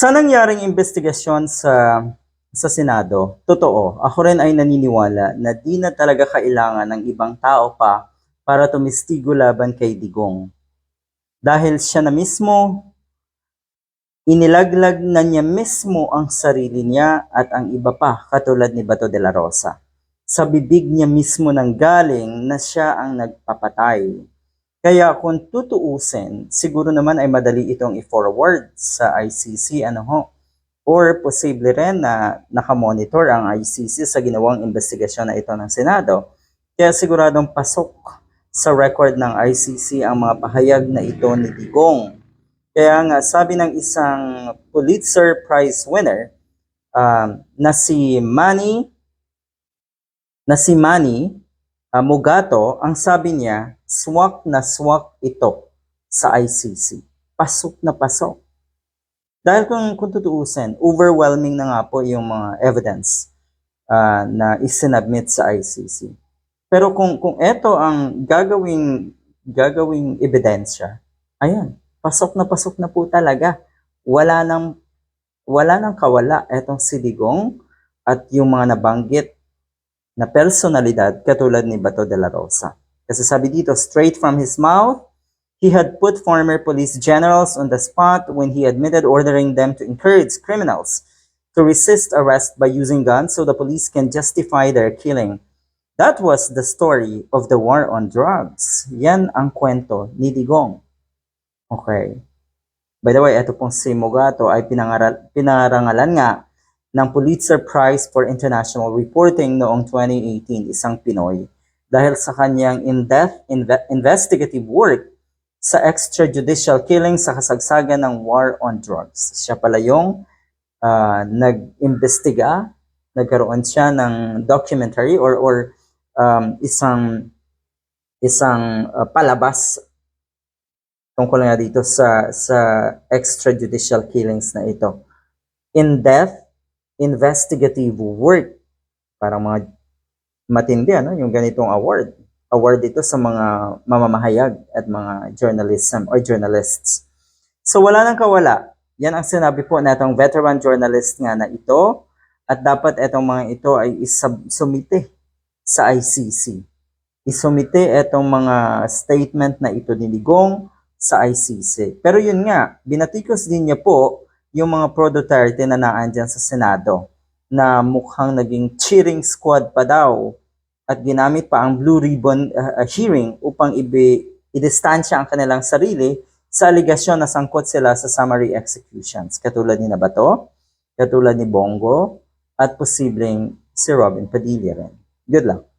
Sa nangyaring investigasyon sa sa Senado, totoo, ako rin ay naniniwala na di na talaga kailangan ng ibang tao pa para tumistigo laban kay Digong. Dahil siya na mismo, inilaglag na niya mismo ang sarili niya at ang iba pa katulad ni Bato de la Rosa. Sa bibig niya mismo nang galing na siya ang nagpapatay. Kaya kung tutuusin, siguro naman ay madali itong i-forward sa ICC, ano ho, or posible rin na nakamonitor ang ICC sa ginawang investigasyon na ito ng Senado. Kaya siguradong pasok sa record ng ICC ang mga pahayag na ito ni Digong. Kaya nga sabi ng isang Pulitzer Prize winner um, na si Manny na si Manny uh, Mugato, ang sabi niya, swak na swak ito sa ICC. Pasok na pasok. Dahil kung, kung tutuusin, overwhelming na nga po yung mga evidence ah, na isinabmit sa ICC. Pero kung kung ito ang gagawing gagawing ebidensya, ayan, pasok na pasok na po talaga. Wala nang wala nang kawala etong si Digong at yung mga nabanggit na personalidad katulad ni Bato de la Rosa. Kasi sabi dito, straight from his mouth, He had put former police generals on the spot when he admitted ordering them to encourage criminals to resist arrest by using guns so the police can justify their killing. That was the story of the war on drugs. Yan ang kwento ni Digong. Okay. By the way, ito pong si Mugato ay pinangaral, pinarangalan nga ng Pulitzer Prize for International Reporting noong 2018, isang Pinoy, dahil sa kanyang in-depth inve- investigative work sa extrajudicial killing sa kasagsagan ng war on drugs. Siya pala yung ah, nag-imbestiga, nagkaroon siya ng documentary or or um, isang isang ah, palabas tungkol nga dito sa sa extrajudicial killings na ito. In-depth investigative work. Parang mga matindi ano, yung ganitong award award ito sa mga mamamahayag at mga journalism or journalists. So wala nang kawala. Yan ang sinabi po natong veteran journalist nga na ito at dapat itong mga ito ay isumite sa ICC. Isumite itong mga statement na ito ni Ligong sa ICC. Pero yun nga, binatikos din niya po yung mga pro-Duterte na naandyan sa Senado na mukhang naging cheering squad pa daw at ginamit pa ang Blue Ribbon uh, hearing upang ibi, idistansya ang kanilang sarili sa aligasyon na sangkot sila sa summary executions, katulad ni Nabato, katulad ni Bongo, at posibleng si Robin Padilla rin. Good luck.